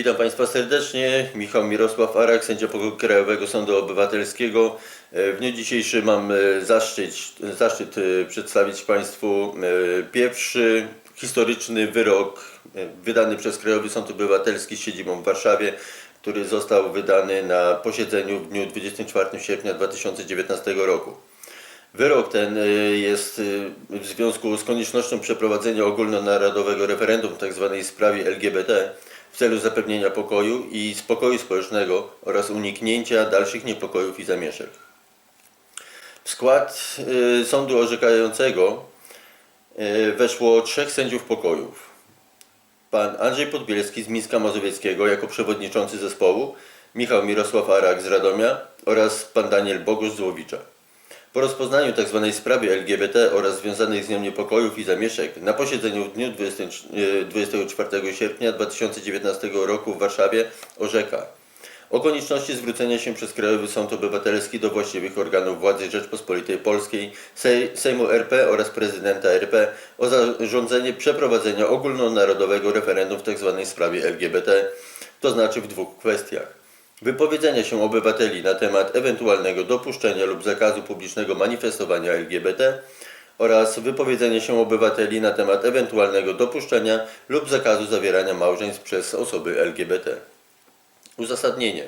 Witam Państwa serdecznie. Michał Mirosław Arak, sędzia Krajowego Sądu Obywatelskiego. W dniu dzisiejszym mam e, zaszczyt, zaszczyt e, przedstawić Państwu e, pierwszy historyczny wyrok wydany przez Krajowy Sąd Obywatelski z siedzibą w Warszawie, który został wydany na posiedzeniu w dniu 24 sierpnia 2019 roku. Wyrok ten jest w związku z koniecznością przeprowadzenia ogólnonarodowego referendum w tzw. sprawie LGBT w celu zapewnienia pokoju i spokoju społecznego oraz uniknięcia dalszych niepokojów i zamieszek. W skład y, sądu orzekającego y, weszło trzech sędziów pokojów. Pan Andrzej Podbielski z Mińska Mazowieckiego jako przewodniczący zespołu, Michał Mirosław Arak z Radomia oraz pan Daniel Bogusz z Łowicza. Po rozpoznaniu tzw. sprawy LGBT oraz związanych z nią niepokojów i zamieszek na posiedzeniu w dniu 20, e, 24 sierpnia 2019 roku w Warszawie orzeka o konieczności zwrócenia się przez Krajowy Sąd Obywatelski do właściwych organów władzy Rzeczpospolitej Polskiej, Sej- Sejmu RP oraz prezydenta RP o zarządzenie przeprowadzenia ogólnonarodowego referendum w tzw. sprawie LGBT, to znaczy w dwóch kwestiach wypowiedzenia się obywateli na temat ewentualnego dopuszczenia lub zakazu publicznego manifestowania LGBT oraz wypowiedzenia się obywateli na temat ewentualnego dopuszczenia lub zakazu zawierania małżeństw przez osoby LGBT. Uzasadnienie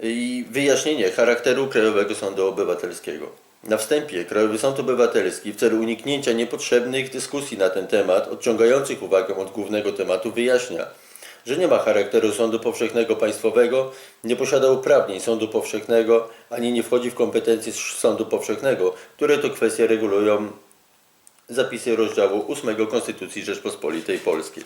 i wyjaśnienie charakteru Krajowego Sądu Obywatelskiego. Na wstępie Krajowy Sąd Obywatelski w celu uniknięcia niepotrzebnych dyskusji na ten temat, odciągających uwagę od głównego tematu, wyjaśnia, że nie ma charakteru sądu powszechnego państwowego, nie posiada uprawnień sądu powszechnego, ani nie wchodzi w kompetencje sądu powszechnego, które to kwestie regulują zapisy rozdziału 8 Konstytucji Rzeczpospolitej Polskiej.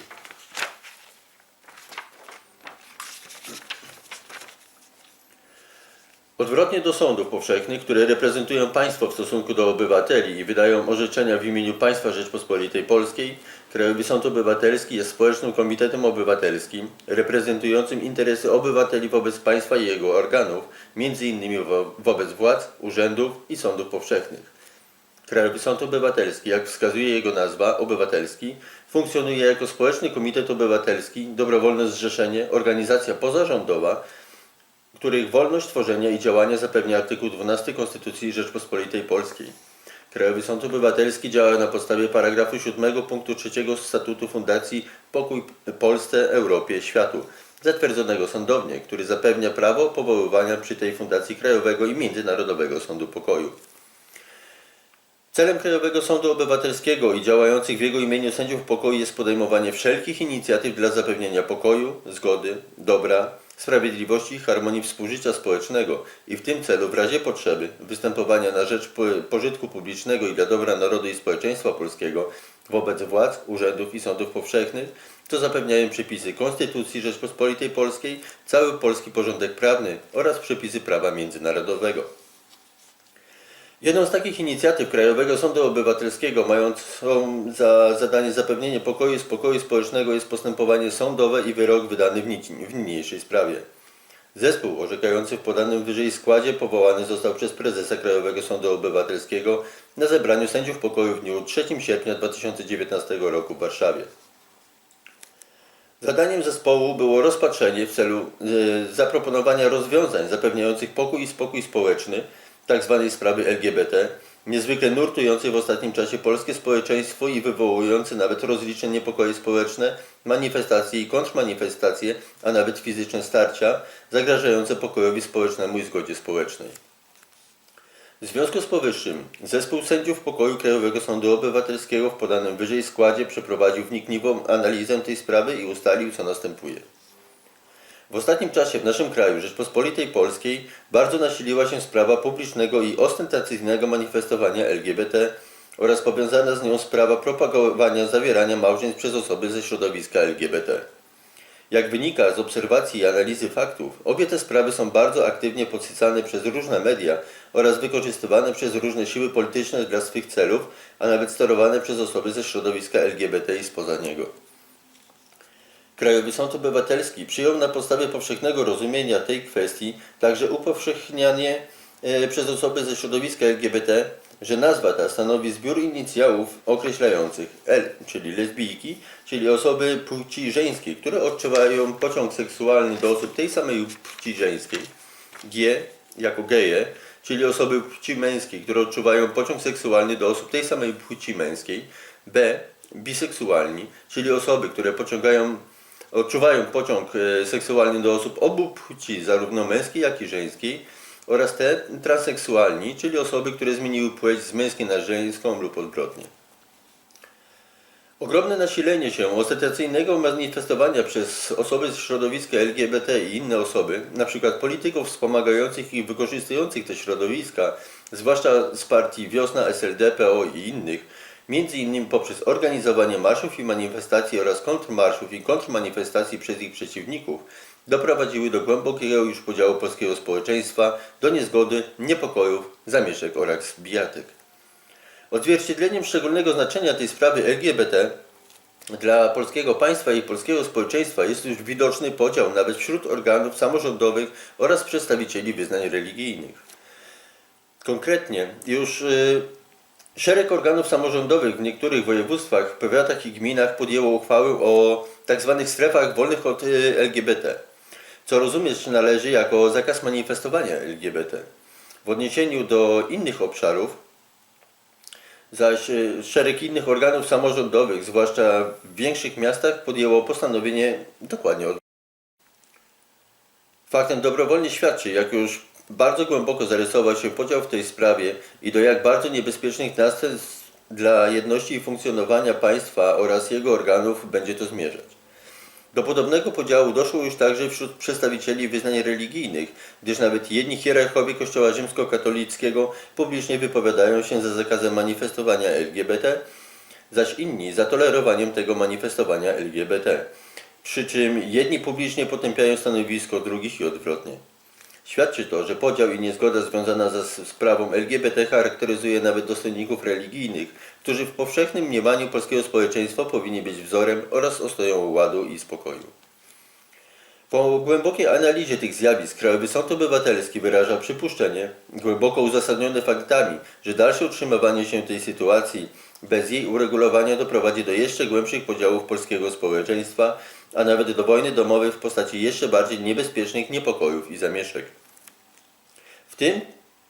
Odwrotnie do sądów powszechnych, które reprezentują państwo w stosunku do obywateli i wydają orzeczenia w imieniu państwa Rzeczpospolitej Polskiej, Krajowy Sąd Obywatelski jest społecznym komitetem obywatelskim reprezentującym interesy obywateli wobec państwa i jego organów, innymi wo- wobec władz, urzędów i sądów powszechnych. Krajowy Sąd Obywatelski, jak wskazuje jego nazwa, obywatelski, funkcjonuje jako społeczny komitet obywatelski, dobrowolne zrzeszenie, organizacja pozarządowa, których wolność tworzenia i działania zapewnia artykuł 12 Konstytucji Rzeczpospolitej Polskiej. Krajowy Sąd Obywatelski działa na podstawie paragrafu 7 punktu 3 Statutu Fundacji Pokój Polsce, Europie, Światu, zatwierdzonego sądownie, który zapewnia prawo powoływania przy tej fundacji Krajowego i Międzynarodowego Sądu Pokoju. Celem Krajowego Sądu Obywatelskiego i działających w jego imieniu sędziów pokoju jest podejmowanie wszelkich inicjatyw dla zapewnienia pokoju, zgody, dobra, sprawiedliwości i harmonii współżycia społecznego i w tym celu w razie potrzeby występowania na rzecz po- pożytku publicznego i dla dobra narodu i społeczeństwa polskiego wobec władz, urzędów i sądów powszechnych, co zapewniają przepisy Konstytucji Rzeczpospolitej Polskiej, cały polski porządek prawny oraz przepisy prawa międzynarodowego. Jedną z takich inicjatyw Krajowego Sądu Obywatelskiego mającą za zadanie zapewnienie pokoju i spokoju społecznego jest postępowanie sądowe i wyrok wydany w, nici- w niniejszej sprawie. Zespół orzekający w podanym wyżej składzie powołany został przez prezesa Krajowego Sądu Obywatelskiego na zebraniu sędziów pokoju w dniu 3 sierpnia 2019 roku w Warszawie. Zadaniem zespołu było rozpatrzenie w celu e, zaproponowania rozwiązań zapewniających pokój i spokój społeczny tzw. sprawy LGBT, niezwykle nurtującej w ostatnim czasie polskie społeczeństwo i wywołujący nawet rozliczne niepokoje społeczne, manifestacje i kontrmanifestacje, a nawet fizyczne starcia, zagrażające pokojowi społecznemu i zgodzie społecznej. W związku z powyższym zespół sędziów pokoju Krajowego Sądu Obywatelskiego w podanym wyżej składzie przeprowadził wnikliwą analizę tej sprawy i ustalił, co następuje. W ostatnim czasie w naszym kraju, Rzeczpospolitej Polskiej, bardzo nasiliła się sprawa publicznego i ostentacyjnego manifestowania LGBT oraz powiązana z nią sprawa propagowania zawierania małżeństw przez osoby ze środowiska LGBT. Jak wynika z obserwacji i analizy faktów, obie te sprawy są bardzo aktywnie podsycane przez różne media oraz wykorzystywane przez różne siły polityczne dla swych celów, a nawet sterowane przez osoby ze środowiska LGBT i spoza niego. Krajowy Sąd Obywatelski przyjął na podstawie powszechnego rozumienia tej kwestii także upowszechnianie e, przez osoby ze środowiska LGBT że nazwa ta stanowi zbiór inicjałów określających L, czyli lesbijki, czyli osoby płci żeńskiej, które odczuwają pociąg seksualny do osób tej samej płci żeńskiej, G jako geje, czyli osoby płci męskiej, które odczuwają pociąg seksualny do osób tej samej płci męskiej, B biseksualni, czyli osoby, które pociągają, odczuwają pociąg e, seksualny do osób obu płci, zarówno męskiej, jak i żeńskiej, oraz T transseksualni, czyli osoby, które zmieniły płeć z męskiej na żeńską lub odwrotnie. Ogromne nasilenie się ostentacyjnego manifestowania przez osoby z środowiska LGBT i inne osoby, np. polityków wspomagających i wykorzystujących te środowiska, zwłaszcza z partii Wiosna, SLD, PO i innych, między innymi poprzez organizowanie marszów i manifestacji oraz kontrmarszów i kontrmanifestacji przez ich przeciwników, doprowadziły do głębokiego już podziału polskiego społeczeństwa, do niezgody, niepokojów, zamieszek oraz bijatyk. Odzwierciedleniem szczególnego znaczenia tej sprawy LGBT dla polskiego państwa i polskiego społeczeństwa jest już widoczny podział nawet wśród organów samorządowych oraz przedstawicieli wyznań religijnych. Konkretnie już y, szereg organów samorządowych w niektórych województwach, powiatach i gminach podjęło uchwały o tzw. strefach wolnych od y, LGBT, co rozumieć należy jako zakaz manifestowania LGBT. W odniesieniu do innych obszarów, zaś y, szereg innych organów samorządowych, zwłaszcza w większych miastach, podjęło postanowienie dokładnie od. Faktem dobrowolnie świadczy, jak już bardzo głęboko zarysował się podział w tej sprawie i do jak bardzo niebezpiecznych następstw dla jedności i funkcjonowania państwa oraz jego organów będzie to zmierzać. Do podobnego podziału doszło już także wśród przedstawicieli wyznań religijnych, gdyż nawet jedni hierarchowie Kościoła rzymskokatolickiego publicznie wypowiadają się za zakazem manifestowania LGBT, zaś inni za tolerowaniem tego manifestowania LGBT. Przy czym jedni publicznie potępiają stanowisko drugich i odwrotnie. Świadczy to, że podział i niezgoda związana ze sprawą LGBT charakteryzuje nawet dostojników religijnych, którzy w powszechnym mniemaniu polskiego społeczeństwa powinni być wzorem oraz ostoją ładu i spokoju. Po głębokiej analizie tych zjawisk Krajowy Sąd Obywatelski wyraża przypuszczenie, głęboko uzasadnione faktami, że dalsze utrzymywanie się tej sytuacji bez jej uregulowania doprowadzi do jeszcze głębszych podziałów polskiego społeczeństwa, a nawet do wojny domowej w postaci jeszcze bardziej niebezpiecznych niepokojów i zamieszek. W tym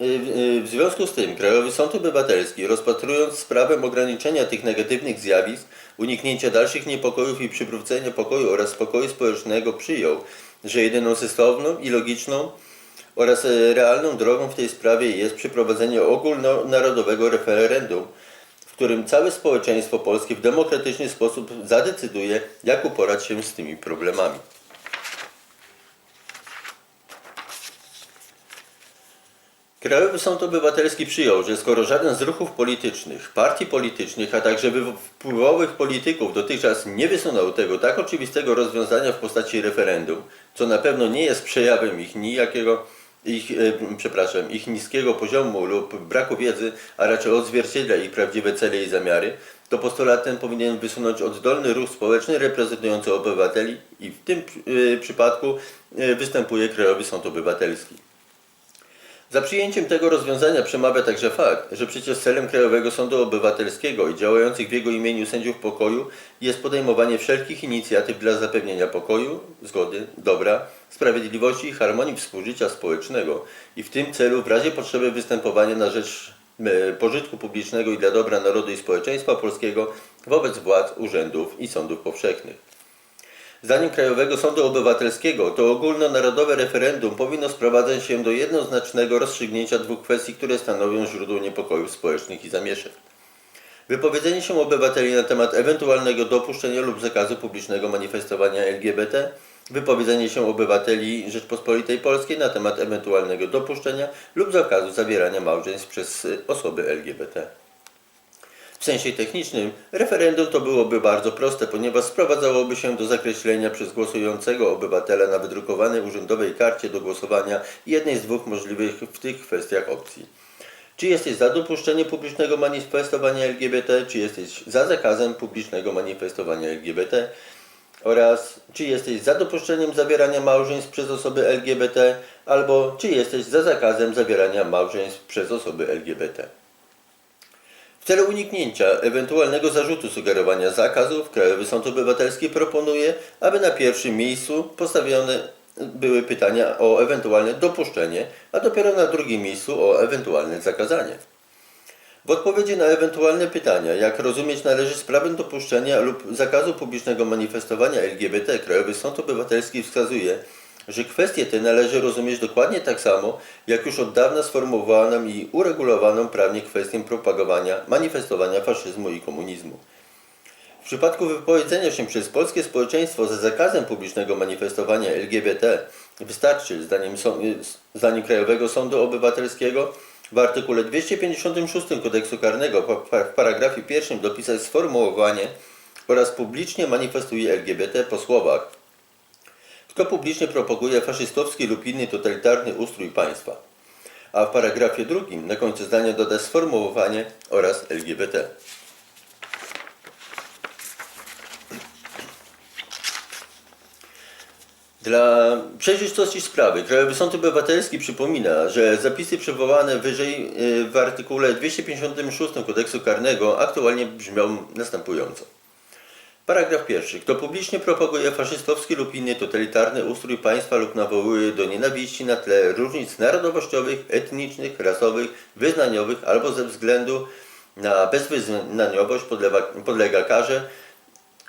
y, y, w związku z tym Krajowy Sąd Obywatelski, rozpatrując sprawę ograniczenia tych negatywnych zjawisk, uniknięcia dalszych niepokojów i przywrócenia pokoju oraz spokoju społecznego, przyjął, że jedyną sensowną i logiczną oraz e, realną drogą w tej sprawie jest przeprowadzenie ogólnonarodowego referendum, w którym całe społeczeństwo polskie w demokratyczny sposób zadecyduje, jak uporać się z tymi problemami. Krajowy Sąd Obywatelski przyjął, że skoro żaden z ruchów politycznych, partii politycznych, a także wy- wpływowych polityków dotychczas nie wysunął tego tak oczywistego rozwiązania w postaci referendum, co na pewno nie jest przejawem ich nijakiego, ich, e, przepraszam, ich niskiego poziomu lub braku wiedzy, a raczej odzwierciedla ich prawdziwe cele i zamiary, to postulat ten powinien wysunąć oddolny ruch społeczny reprezentujący obywateli i w tym e, przypadku e, występuje Krajowy Sąd Obywatelski. Za przyjęciem tego rozwiązania przemawia także fakt, że przecież celem Krajowego Sądu Obywatelskiego i działających w jego imieniu sędziów pokoju jest podejmowanie wszelkich inicjatyw dla zapewnienia pokoju, zgody, dobra, sprawiedliwości i harmonii współżycia społecznego i w tym celu w razie potrzeby występowania na rzecz pożytku publicznego i dla dobra narodu i społeczeństwa polskiego wobec władz, urzędów i sądów powszechnych. Zdaniem Krajowego Sądu Obywatelskiego to ogólnonarodowe referendum powinno sprowadzać się do jednoznacznego rozstrzygnięcia dwóch kwestii, które stanowią źródło niepokojów społecznych i zamieszek. Wypowiedzenie się obywateli na temat ewentualnego dopuszczenia lub zakazu publicznego manifestowania LGBT, wypowiedzenie się obywateli Rzeczpospolitej Polskiej na temat ewentualnego dopuszczenia lub zakazu zawierania małżeństw przez osoby LGBT. W sensie technicznym referendum to byłoby bardzo proste, ponieważ sprowadzałoby się do zakreślenia przez głosującego obywatela na wydrukowanej urzędowej karcie do głosowania jednej z dwóch możliwych w tych kwestiach opcji. Czy jesteś za dopuszczeniem publicznego manifestowania LGBT, czy jesteś za zakazem publicznego manifestowania LGBT oraz czy jesteś za dopuszczeniem zawierania małżeństw przez osoby LGBT albo czy jesteś za zakazem zawierania małżeństw przez osoby LGBT. W celu uniknięcia ewentualnego zarzutu sugerowania zakazów, Krajowy Sąd Obywatelski proponuje, aby na pierwszym miejscu postawione były pytania o ewentualne dopuszczenie, a dopiero na drugim miejscu o ewentualne zakazanie. W odpowiedzi na ewentualne pytania, jak rozumieć należy sprawę dopuszczenia lub zakazu publicznego manifestowania LGBT, Krajowy Sąd Obywatelski wskazuje, że kwestię tę należy rozumieć dokładnie tak samo, jak już od dawna sformułowaną i uregulowaną prawnie kwestię propagowania, manifestowania faszyzmu i komunizmu. W przypadku wypowiedzenia się przez polskie społeczeństwo za zakazem publicznego manifestowania LGBT wystarczy, zdaniem, zdaniem Krajowego Sądu Obywatelskiego, w artykule 256 Kodeksu Karnego w paragrafie pierwszym dopisać sformułowanie oraz publicznie manifestuje LGBT po słowach kto publicznie propaguje faszystowski lub inny totalitarny ustrój państwa. A w paragrafie drugim na końcu zdania dodać sformułowanie oraz LGBT. Dla przejrzystości sprawy Krajowy Sąd Obywatelski przypomina, że zapisy przywołane wyżej y, w artykule 256 Kodeksu Karnego aktualnie brzmią następująco. Paragraf pierwszy. Kto publicznie propaguje faszystowski lub inny totalitarny ustrój państwa lub nawołuje do nienawiści na tle różnic narodowościowych, etnicznych, rasowych, wyznaniowych albo ze względu na bezwyznaniowość podlewa, podlega karze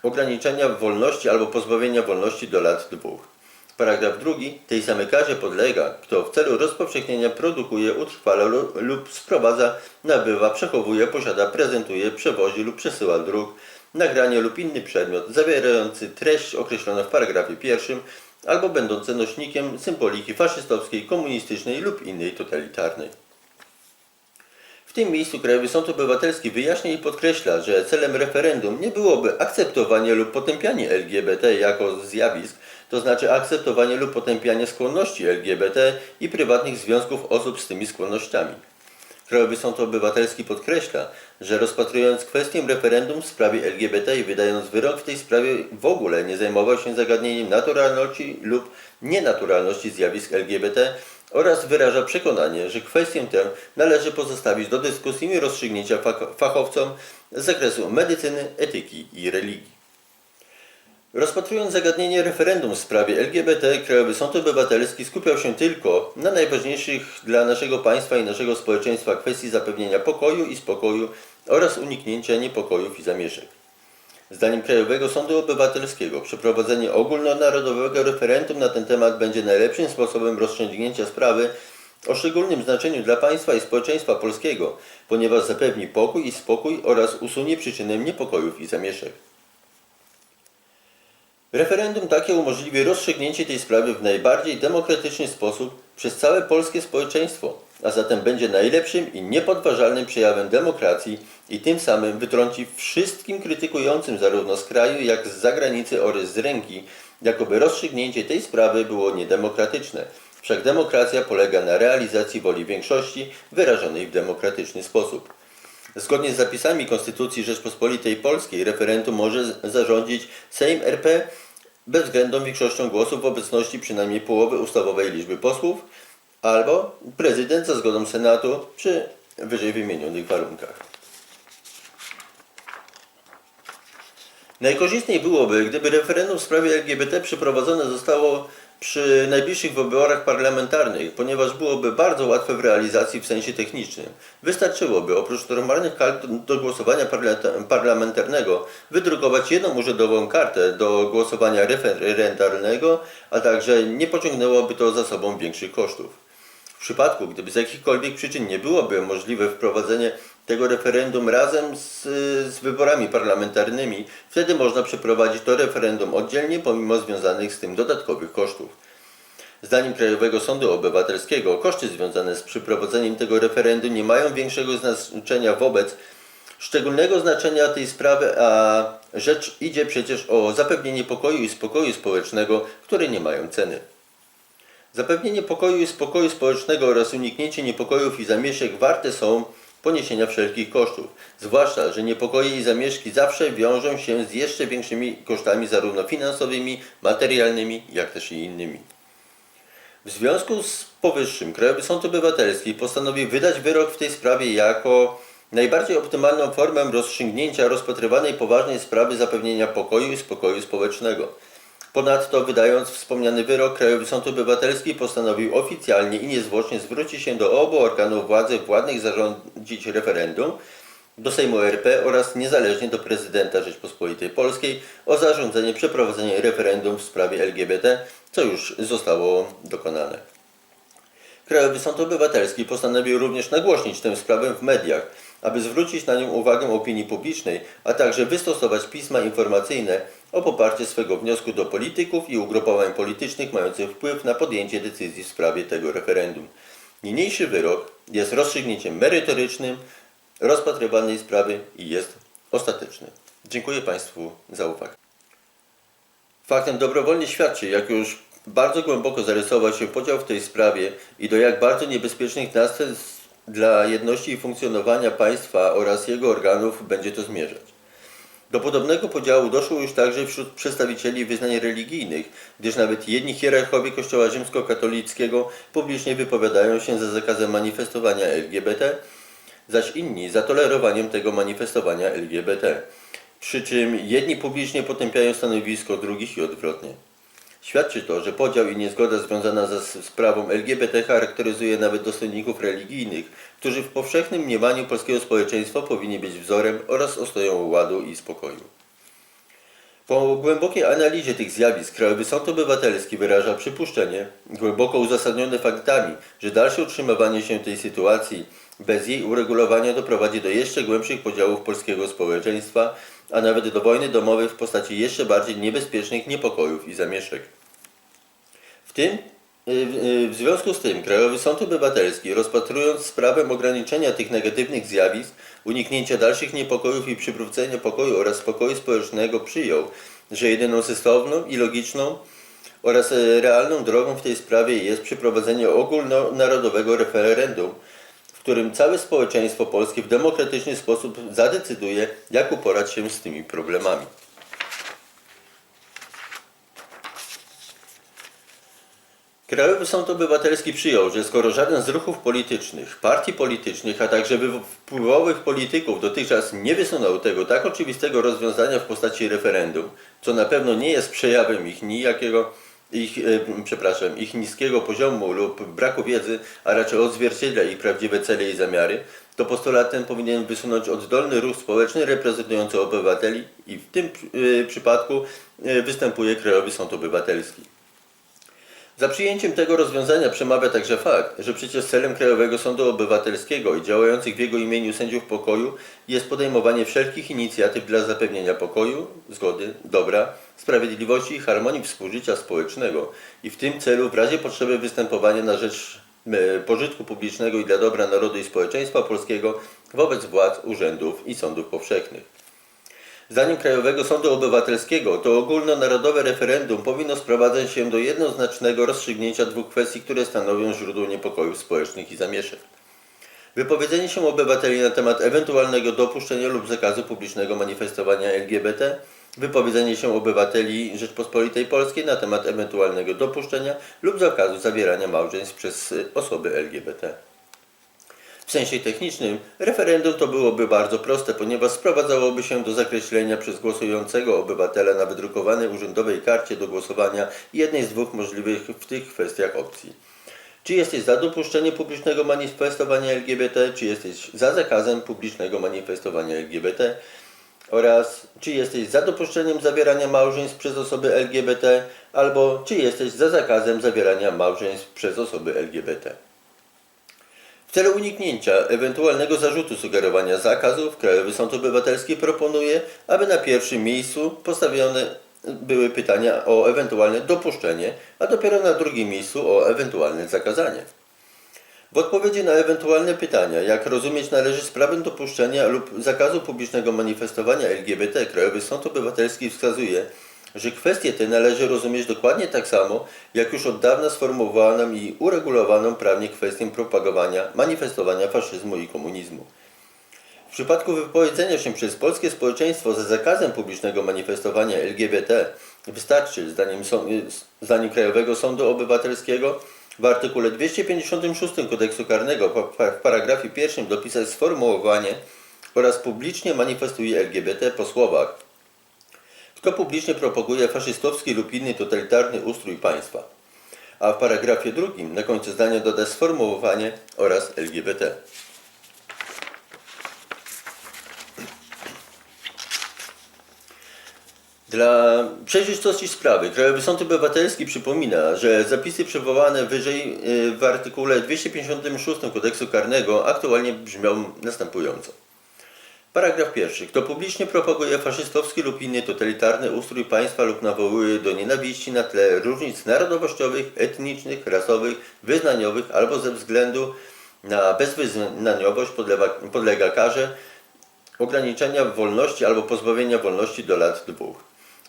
ograniczenia wolności albo pozbawienia wolności do lat dwóch. Paragraf drugi. Tej samej karze podlega, kto w celu rozpowszechnienia produkuje, utrwala lu- lub sprowadza, nabywa, przechowuje, posiada, prezentuje, przewozi lub przesyła druk, nagranie lub inny przedmiot zawierający treść określoną w paragrafie pierwszym albo będący nośnikiem symboliki faszystowskiej, komunistycznej lub innej totalitarnej. W tym miejscu Krajowy Sąd Obywatelski wyjaśnia i podkreśla, że celem referendum nie byłoby akceptowanie lub potępianie LGBT jako zjawisk, to znaczy akceptowanie lub potępianie skłonności LGBT i prywatnych związków osób z tymi skłonnościami. Krajowy Sąd Obywatelski podkreśla, że rozpatrując kwestię referendum w sprawie LGBT i wydając wyrok w tej sprawie w ogóle nie zajmował się zagadnieniem naturalności lub nienaturalności zjawisk LGBT oraz wyraża przekonanie, że kwestię tę należy pozostawić do dyskusji i rozstrzygnięcia fach- fachowcom z zakresu medycyny, etyki i religii. Rozpatrując zagadnienie referendum w sprawie LGBT, Krajowy Sąd Obywatelski skupiał się tylko na najważniejszych dla naszego państwa i naszego społeczeństwa kwestii zapewnienia pokoju i spokoju oraz uniknięcia niepokojów i zamieszek. Zdaniem Krajowego Sądu Obywatelskiego przeprowadzenie ogólnonarodowego referendum na ten temat będzie najlepszym sposobem rozstrzygnięcia sprawy o szczególnym znaczeniu dla państwa i społeczeństwa polskiego, ponieważ zapewni pokój i spokój oraz usunie przyczynę niepokojów i zamieszek. Referendum takie umożliwi rozstrzygnięcie tej sprawy w najbardziej demokratyczny sposób przez całe polskie społeczeństwo, a zatem będzie najlepszym i niepodważalnym przejawem demokracji i tym samym wytrąci wszystkim krytykującym zarówno z kraju, jak z zagranicy oraz z ręki, jakoby rozstrzygnięcie tej sprawy było niedemokratyczne. Wszak demokracja polega na realizacji woli większości wyrażonej w demokratyczny sposób. Zgodnie z zapisami Konstytucji Rzeczpospolitej Polskiej referendum może zarządzić Sejm RP bezwzględną większością głosów w obecności przynajmniej połowy ustawowej liczby posłów albo prezydent za zgodą Senatu przy wyżej wymienionych warunkach. Najkorzystniej byłoby, gdyby referendum w sprawie LGBT przeprowadzone zostało przy najbliższych wyborach parlamentarnych, ponieważ byłoby bardzo łatwe w realizacji w sensie technicznym. Wystarczyłoby oprócz normalnych kart do głosowania parla- parlamentarnego wydrukować jedną urzędową kartę do głosowania referendalnego, a także nie pociągnęłoby to za sobą większych kosztów. W przypadku, gdyby z jakichkolwiek przyczyn nie byłoby możliwe wprowadzenie tego referendum razem z, z wyborami parlamentarnymi, wtedy można przeprowadzić to referendum oddzielnie, pomimo związanych z tym dodatkowych kosztów. Zdaniem Krajowego Sądu Obywatelskiego koszty związane z przeprowadzeniem tego referendum nie mają większego znaczenia wobec szczególnego znaczenia tej sprawy, a rzecz idzie przecież o zapewnienie pokoju i spokoju społecznego, które nie mają ceny. Zapewnienie pokoju i spokoju społecznego oraz uniknięcie niepokojów i zamieszek warte są poniesienia wszelkich kosztów. Zwłaszcza, że niepokoje i zamieszki zawsze wiążą się z jeszcze większymi kosztami zarówno finansowymi, materialnymi, jak też i innymi. W związku z powyższym Krajowy Sąd Obywatelski postanowił wydać wyrok w tej sprawie jako najbardziej optymalną formę rozstrzygnięcia rozpatrywanej poważnej sprawy zapewnienia pokoju i spokoju społecznego. Ponadto, wydając wspomniany wyrok, Krajowy Sąd Obywatelski postanowił oficjalnie i niezwłocznie zwrócić się do obu organów władzy władnych zarządzić referendum, do Sejmu RP oraz niezależnie do prezydenta Rzeczpospolitej Polskiej o zarządzenie przeprowadzenia referendum w sprawie LGBT, co już zostało dokonane. Krajowy Sąd Obywatelski postanowił również nagłośnić tę sprawę w mediach, aby zwrócić na nią uwagę opinii publicznej, a także wystosować pisma informacyjne o poparcie swego wniosku do polityków i ugrupowań politycznych mających wpływ na podjęcie decyzji w sprawie tego referendum. Niniejszy wyrok jest rozstrzygnięciem merytorycznym rozpatrywanej sprawy i jest ostateczny. Dziękuję Państwu za uwagę. Faktem dobrowolnie świadczy, jak już bardzo głęboko zarysował się podział w tej sprawie i do jak bardzo niebezpiecznych następstw dla jedności i funkcjonowania państwa oraz jego organów będzie to zmierzać. Do podobnego podziału doszło już także wśród przedstawicieli wyznań religijnych, gdyż nawet jedni hierarchowie Kościoła rzymskokatolickiego publicznie wypowiadają się za zakazem manifestowania LGBT, zaś inni za tolerowaniem tego manifestowania LGBT. Przy czym jedni publicznie potępiają stanowisko drugich i odwrotnie. Świadczy to, że podział i niezgoda związana ze sprawą LGBT charakteryzuje nawet dostojników religijnych, którzy w powszechnym mniemaniu polskiego społeczeństwa powinni być wzorem oraz ostoją ładu i spokoju. Po głębokiej analizie tych zjawisk Krajowy Sąd Obywatelski wyraża przypuszczenie, głęboko uzasadnione faktami, że dalsze utrzymywanie się tej sytuacji bez jej uregulowania doprowadzi do jeszcze głębszych podziałów polskiego społeczeństwa, a nawet do wojny domowej w postaci jeszcze bardziej niebezpiecznych niepokojów i zamieszek. W tym y, y, w związku z tym Krajowy Sąd Obywatelski, rozpatrując sprawę ograniczenia tych negatywnych zjawisk, uniknięcia dalszych niepokojów i przywrócenia pokoju oraz spokoju społecznego, przyjął, że jedyną sensowną i logiczną oraz e, realną drogą w tej sprawie jest przeprowadzenie ogólnonarodowego referendum, którym całe społeczeństwo polskie w demokratyczny sposób zadecyduje, jak uporać się z tymi problemami. Krajowy Sąd Obywatelski przyjął, że skoro żaden z ruchów politycznych, partii politycznych, a także wy- wpływowych polityków dotychczas nie wysunął tego tak oczywistego rozwiązania w postaci referendum, co na pewno nie jest przejawem ich nijakiego, ich, e, przepraszam, ich niskiego poziomu lub braku wiedzy, a raczej odzwierciedla ich prawdziwe cele i zamiary, to postulat ten powinien wysunąć oddolny ruch społeczny reprezentujący obywateli i w tym e, przypadku e, występuje Krajowy Sąd Obywatelski. Za przyjęciem tego rozwiązania przemawia także fakt, że przecież celem Krajowego Sądu Obywatelskiego i działających w jego imieniu sędziów pokoju jest podejmowanie wszelkich inicjatyw dla zapewnienia pokoju, zgody, dobra, sprawiedliwości i harmonii współżycia społecznego i w tym celu w razie potrzeby występowania na rzecz pożytku publicznego i dla dobra narodu i społeczeństwa polskiego wobec władz, urzędów i sądów powszechnych. Zdaniem Krajowego Sądu Obywatelskiego to ogólnonarodowe referendum powinno sprowadzać się do jednoznacznego rozstrzygnięcia dwóch kwestii, które stanowią źródło niepokojów społecznych i zamieszek. Wypowiedzenie się obywateli na temat ewentualnego dopuszczenia lub zakazu publicznego manifestowania LGBT, wypowiedzenie się obywateli Rzeczpospolitej Polskiej na temat ewentualnego dopuszczenia lub zakazu zawierania małżeństw przez osoby LGBT. W sensie technicznym referendum to byłoby bardzo proste, ponieważ sprowadzałoby się do zakreślenia przez głosującego obywatela na wydrukowanej urzędowej karcie do głosowania jednej z dwóch możliwych w tych kwestiach opcji. Czy jesteś za dopuszczeniem publicznego manifestowania LGBT, czy jesteś za zakazem publicznego manifestowania LGBT oraz czy jesteś za dopuszczeniem zawierania małżeństw przez osoby LGBT albo czy jesteś za zakazem zawierania małżeństw przez osoby LGBT. W celu uniknięcia ewentualnego zarzutu sugerowania zakazów, Krajowy Sąd Obywatelski proponuje, aby na pierwszym miejscu postawione były pytania o ewentualne dopuszczenie, a dopiero na drugim miejscu o ewentualne zakazanie. W odpowiedzi na ewentualne pytania, jak rozumieć należy sprawę dopuszczenia lub zakazu publicznego manifestowania LGBT, Krajowy Sąd Obywatelski wskazuje, że kwestię tę należy rozumieć dokładnie tak samo, jak już od dawna sformułowaną i uregulowaną prawnie kwestię propagowania, manifestowania faszyzmu i komunizmu. W przypadku wypowiedzenia się przez polskie społeczeństwo za zakazem publicznego manifestowania LGBT wystarczy, zdaniem, zdaniem Krajowego Sądu Obywatelskiego, w artykule 256 Kodeksu Karnego w paragrafie pierwszym dopisać sformułowanie oraz publicznie manifestuje LGBT po słowach kto publicznie propaguje faszystowski lub inny totalitarny ustrój państwa. A w paragrafie drugim na końcu zdania doda sformułowanie oraz LGBT. Dla przejrzystości sprawy Krajowy Sąd Obywatelski przypomina, że zapisy przywołane wyżej y, w artykule 256 Kodeksu Karnego aktualnie brzmią następująco. Paragraf pierwszy. Kto publicznie propaguje faszystowski lub inny totalitarny ustrój państwa lub nawołuje do nienawiści na tle różnic narodowościowych, etnicznych, rasowych, wyznaniowych albo ze względu na bezwyznaniowość podlega, podlega karze ograniczenia wolności albo pozbawienia wolności do lat dwóch.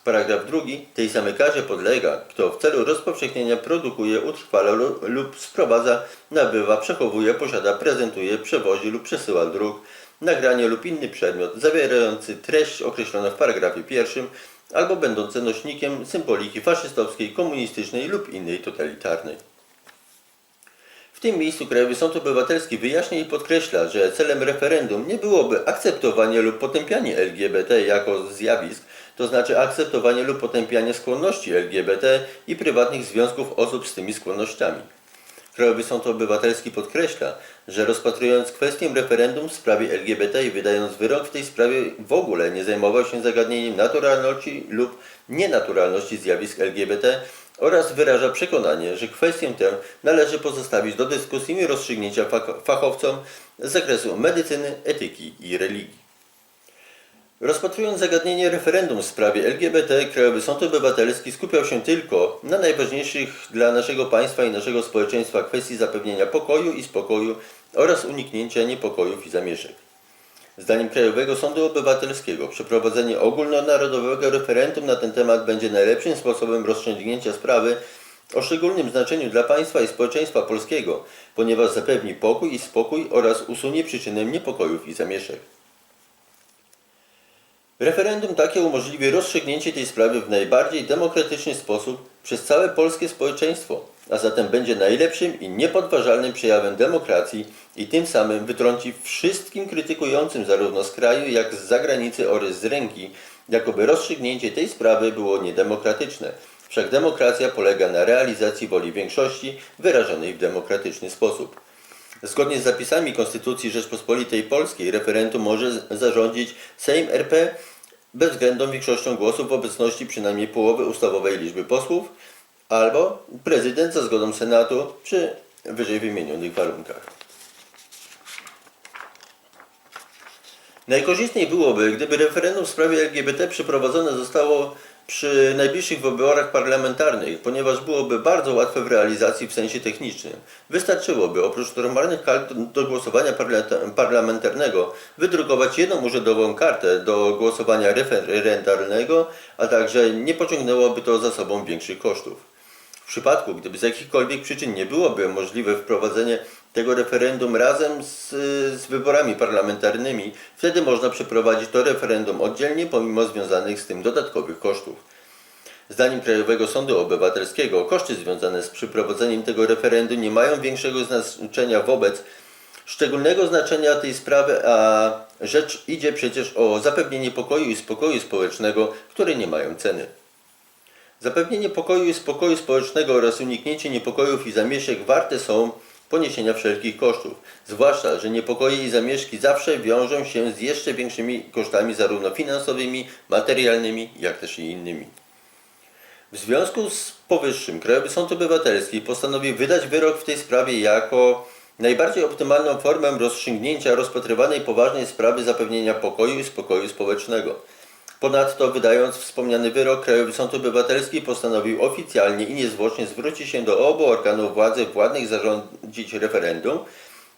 Paragraf drugi. Tej samej karze podlega, kto w celu rozpowszechnienia produkuje, utrwala lu- lub sprowadza, nabywa, przechowuje, posiada, prezentuje, przewozi lub przesyła druk, nagranie lub inny przedmiot zawierający treść określoną w paragrafie pierwszym albo będący nośnikiem symboliki faszystowskiej, komunistycznej lub innej totalitarnej. W tym miejscu Krajowy Sąd Obywatelski wyjaśnia i podkreśla, że celem referendum nie byłoby akceptowanie lub potępianie LGBT jako zjawisk, to znaczy akceptowanie lub potępianie skłonności LGBT i prywatnych związków osób z tymi skłonnościami. Krajowy Sąd Obywatelski podkreśla, że rozpatrując kwestię referendum w sprawie LGBT i wydając wyrok w tej sprawie w ogóle nie zajmował się zagadnieniem naturalności lub nienaturalności zjawisk LGBT oraz wyraża przekonanie, że kwestię tę należy pozostawić do dyskusji i rozstrzygnięcia fach- fachowcom z zakresu medycyny, etyki i religii. Rozpatrując zagadnienie referendum w sprawie LGBT, Krajowy Sąd Obywatelski skupiał się tylko na najważniejszych dla naszego państwa i naszego społeczeństwa kwestii zapewnienia pokoju i spokoju oraz uniknięcia niepokojów i zamieszek. Zdaniem Krajowego Sądu Obywatelskiego przeprowadzenie ogólnonarodowego referendum na ten temat będzie najlepszym sposobem rozstrzygnięcia sprawy o szczególnym znaczeniu dla państwa i społeczeństwa polskiego, ponieważ zapewni pokój i spokój oraz usunie przyczynę niepokojów i zamieszek. Referendum takie umożliwi rozstrzygnięcie tej sprawy w najbardziej demokratyczny sposób przez całe polskie społeczeństwo, a zatem będzie najlepszym i niepodważalnym przejawem demokracji i tym samym wytrąci wszystkim krytykującym zarówno z kraju, jak z zagranicy oraz z ręki, jakoby rozstrzygnięcie tej sprawy było niedemokratyczne. Wszak demokracja polega na realizacji woli większości wyrażonej w demokratyczny sposób. Zgodnie z zapisami Konstytucji Rzeczpospolitej Polskiej referendum może zarządzić Sejm RP bezwzględną większością głosów w obecności przynajmniej połowy ustawowej liczby posłów albo prezydent za zgodą Senatu przy wyżej wymienionych warunkach. Najkorzystniej byłoby, gdyby referendum w sprawie LGBT przeprowadzone zostało przy najbliższych wyborach parlamentarnych, ponieważ byłoby bardzo łatwe w realizacji w sensie technicznym. Wystarczyłoby oprócz normalnych kart do głosowania parla- parlamentarnego wydrukować jedną urzędową kartę do głosowania referendalnego, a także nie pociągnęłoby to za sobą większych kosztów. W przypadku, gdyby z jakichkolwiek przyczyn nie byłoby możliwe wprowadzenie tego referendum razem z, z wyborami parlamentarnymi, wtedy można przeprowadzić to referendum oddzielnie, pomimo związanych z tym dodatkowych kosztów. Zdaniem Krajowego Sądu Obywatelskiego koszty związane z przeprowadzeniem tego referendum nie mają większego znaczenia wobec szczególnego znaczenia tej sprawy, a rzecz idzie przecież o zapewnienie pokoju i spokoju społecznego, które nie mają ceny. Zapewnienie pokoju i spokoju społecznego oraz uniknięcie niepokojów i zamieszek warte są poniesienia wszelkich kosztów. Zwłaszcza, że niepokoje i zamieszki zawsze wiążą się z jeszcze większymi kosztami zarówno finansowymi, materialnymi, jak też i innymi. W związku z powyższym Krajowy Sąd Obywatelski postanowił wydać wyrok w tej sprawie jako najbardziej optymalną formę rozstrzygnięcia rozpatrywanej poważnej sprawy zapewnienia pokoju i spokoju społecznego. Ponadto, wydając wspomniany wyrok, Krajowy Sąd Obywatelski postanowił oficjalnie i niezwłocznie zwrócić się do obu organów władzy władnych zarządzić referendum,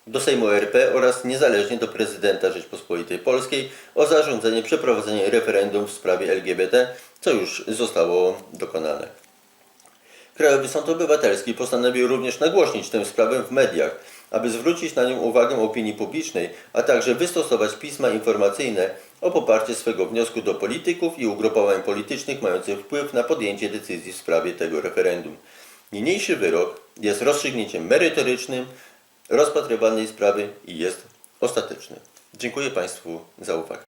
do Sejmu RP oraz niezależnie do prezydenta Rzeczpospolitej Polskiej o zarządzenie przeprowadzenia referendum w sprawie LGBT, co już zostało dokonane. Krajowy Sąd Obywatelski postanowił również nagłośnić tę sprawę w mediach, aby zwrócić na nią uwagę opinii publicznej, a także wystosować pisma informacyjne o poparcie swego wniosku do polityków i ugrupowań politycznych mających wpływ na podjęcie decyzji w sprawie tego referendum. Niniejszy wyrok jest rozstrzygnięciem merytorycznym rozpatrywanej sprawy i jest ostateczny. Dziękuję Państwu za uwagę.